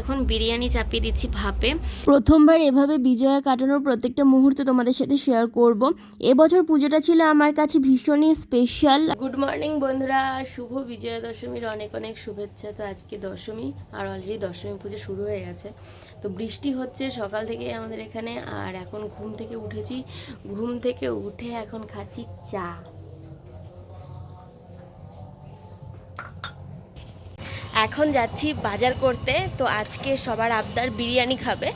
এখন বিরিয়ানি চাপিয়ে দিচ্ছি ভাপে। প্রথমবার এভাবে বিজয়া কাটানোর প্রত্যেকটা মুহূর্ত তোমাদের সাথে শেয়ার করব। এবছর পুজোটা ছিল আমার কাছে ভীষণই স্পেশাল গুড মর্নিং বন্ধুরা শুভ বিজয়া দশমীর অনেক অনেক শুভেচ্ছা। তো আজকে দশমী আর অলরেডি দশমী পুজো শুরু হয়ে গেছে। তো বৃষ্টি হচ্ছে সকাল থেকে আমাদের এখানে আর এখন ঘুম থেকে উঠেছি। ঘুম থেকে উঠে এখন খাচ্ছি চা। এখন যাচ্ছি বাজার করতে, তো আজকে সবার আবদার বিরিয়ানি খাবে।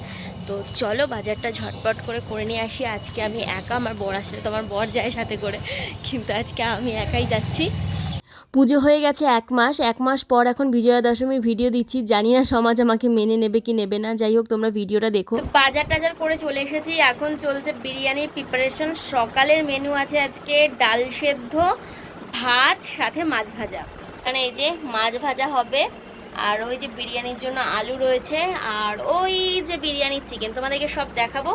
তো চলো বাজারটা ঝটপট করে করে নিয়ে আসি। আজকে আমি একা, আমার বর আসলে তো আমার বর যায় সাথে করে। কিন্তু আজকে আমি একাই যাচ্ছি। পুজো হয়ে গেছে এক মাস। এক মাস পর এখন বিজয়া দশমীর ভিডিও দিচ্ছি। জানি না সমাজ আমাকে মেনে নেবে কি নেবে না। যাই হোক, তোমরা ভিডিওটা দেখো। বাজার টাজার করে চলে এসেছি। এখন চলছে বিরিয়ানির প্রিপারেশন সকালের মেনু আছে আজকে ডাল সেদ্ধ, ভাত, সাথে মাছ ভাজা। এখানে এই যে মাছ ভাজা হবে। আর ওই যে বিরিয়ানির জন্য আলু রয়েছে। আর ওই যে বিরিয়ানির চিকেন তোমাদেরকে সব দেখাবো।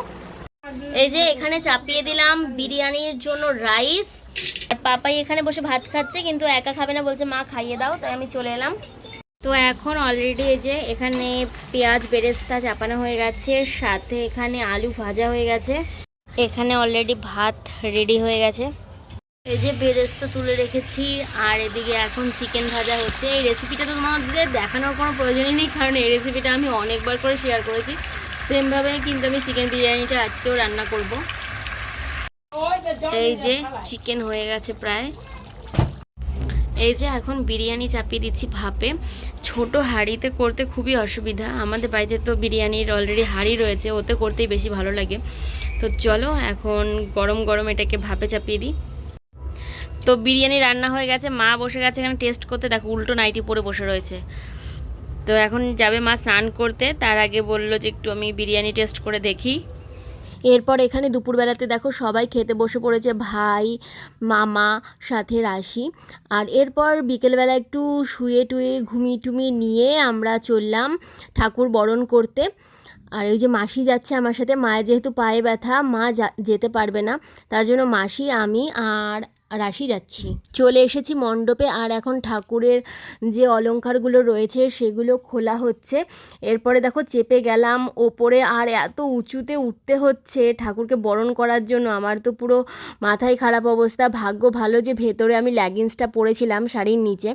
এই যে এখানে চাপিয়ে দিলাম বিরিয়ানির জন্য রাইস আর পাপাই এখানে বসে ভাত খাচ্ছে, কিন্তু একা খাবে না, বলছে, মা, খাইয়ে দাও। তাই আমি চলে এলাম। তো এখন অলরেডি এই যে এখানে পেঁয়াজ বেরেস্তা চাপানো হয়ে গেছে, সাথে এখানে আলু ভাজা হয়ে গেছে। এখানে অলরেডি ভাত রেডি হয়ে গেছে। এই যে বেরেস্তা তুলে রেখেছি, আর এদিকে এখন চিকেন ভাজা হচ্ছে। এই রেসিপিটা তো তোমাদের দেখানোর কোনো প্রয়োজনই নেই, কারণ এই রেসিপিটা আমি অনেকবার করে শেয়ার করেছি। সেমভাবে কিন্তু আমি চিকেন বিরিয়ানিটা আজকেও রান্না করব। এই যে চিকেন হয়ে গেছে প্রায়। এই যে এখন বিরিয়ানি চাপিয়ে দিচ্ছি ভাপে। ছোট হাঁড়িতে করতে খুবই অসুবিধা। আমাদের বাড়িতে তো বিরিয়ানির অলরেডি হাঁড়ি রয়েছে, ওতে করতেই বেশি ভালো লাগে। তো চলো এখন গরম গরম এটাকে ভাপে চাপিয়ে দিই। তো বিরিয়ানি রান্না হয়ে গেছে, মা বসে গেছে এখানে টেস্ট করতে। দেখো, উল্টো নাইটি পরে বসে রয়েছে। তো এখন যাবে মা স্নান করতে, তার আগে বলল যে একটু আমি বিরিয়ানি টেস্ট করে দেখি। এরপর এখানে দুপুরবেলাতে দেখো সবাই খেতে বসে পড়েছে, ভাই, মামা, সাথে রাশি। আর এরপর বিকেলবেলা একটু শুয়ে টুয়ে, ঘুমিয়ে টুমিয়ে নিয়ে আমরা চললাম ঠাকুর বরণ করতে। আর ওই যে মাসি যাচ্ছে আমার সাথে, মায়ের যেহেতু পায়ে ব্যথা, মা যেতে পারবে না। তার জন্য মাসি, আমি আর রাশি যাচ্ছি। চলে এসেছি মণ্ডপে আর এখন ঠাকুরের যে অলঙ্কারগুলো রয়েছে সেগুলো খোলা হচ্ছে। এরপরে দেখো চেপে গেলাম, ওপরে আর এত উঁচুতে উঠতে হচ্ছে ঠাকুরকে বরণ করার জন্য। আমার তো পুরো মাথায় খারাপ অবস্থা। ভাগ্য ভালো যে ভেতরে আমি ল্যাগিংসটা পরেছিলাম শাড়ির নিচে।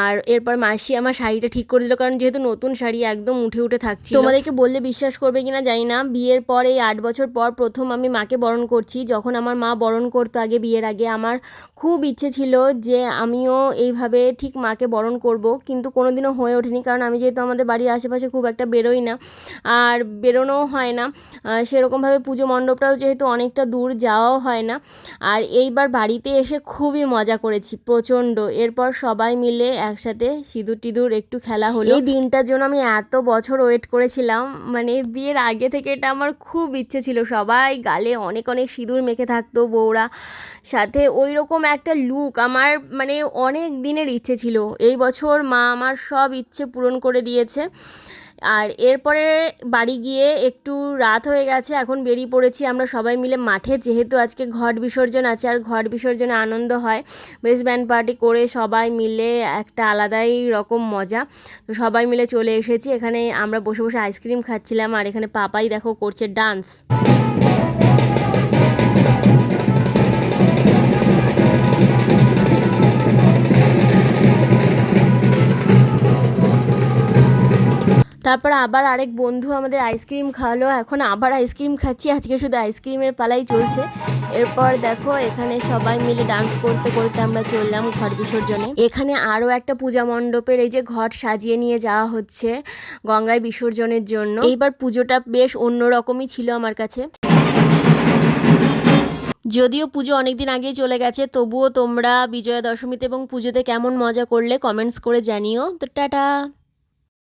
আর এরপর মাসি আমার শাড়িটা ঠিক করে দিল কারণ যেহেতু নতুন শাড়ি একদম উঠে উঠে থাকছে তোমাদেরকে বললে বিশ্বাস করবে কিনা জানি না। বিয়ের পর এই আট বছর পর প্রথম আমি মাকে বরণ করছি। যখন আমার মা বরণ করতো আগে বিয়ের আগে, আমার খুব ইচ্ছে ছিল যে আমিও এইভাবে ঠিক মাকে বরণ করব। কিন্তু কোনোদিনও হয়ে ওঠেনি কারণ আমি যেহেতু আমাদের বাড়ির আশেপাশে খুব একটা বেরোই না। আর বেরোনোও হয় না। সেরকমভাবে পুজো মণ্ডপটাও যেহেতু অনেকটা দূর যাওয়াও হয় না। আর এইবার বাড়িতে এসে খুবই মজা করেছি, প্রচণ্ড। এরপর সবাই মিলে একসাথে সিঁদুর টিঁদুর একটু খেলা হলো। এই দিনটার জন্য আমি এত বছর ওয়েট করেছিলাম। মানে বিয়ের আগে থেকে এটা আমার খুব ইচ্ছে ছিল। সবাই গালে অনেক অনেক সিঁদুর মেখে থাকতো বউরা। সাথে ওই রকম একটা লুক আমার মানে অনেক দিনের ইচ্ছে ছিল। এই বছর মা আমার সব ইচ্ছে পূরণ করে দিয়েছে। আর এরপরে বাড়ি গিয়ে একটু রাত হয়ে গেছে, এখন বেরিয়ে পড়েছি আমরা সবাই মিলে মাঠে। যেহেতু আজকে ঘট বিসর্জন আছে আর ঘট বিসর্জনে আনন্দ হয় বেশ ব্যান্ড পার্টি করে সবাই মিলে একটা আলাদাই রকম মজা। তো সবাই মিলে চলে এসেছি, এখানে আমরা বসে বসে আইসক্রিম খাচ্ছিলাম আর এখানে পাপাই দেখো করছে ডান্স তারপর আবার আরেক বন্ধু আমাদের আইসক্রিম খাওয়ালো। এখন আবার আইসক্রিম খাচ্ছি। আজকে শুধু আইসক্রিমের পালাই চলছে। এরপর দেখো, এখানে সবাই মিলে ডান্স করতে করতে আমরা চললাম ঘট বিসর্জনে। এখানে আরও একটা পূজা মণ্ডপের এই যে ঘট সাজিয়ে নিয়ে যাওয়া হচ্ছে গঙ্গায় বিসর্জনের জন্য। এইবার পুজোটা বেশ অন্যরকমই ছিল আমার কাছে। যদিও পুজো অনেক দিন আগেই চলে গেছে, তবুও তোমরা বিজয়া দশমীতে এবং পুজোতে কেমন মজা করলে কমেন্টস করে জানিও। তো টাটা!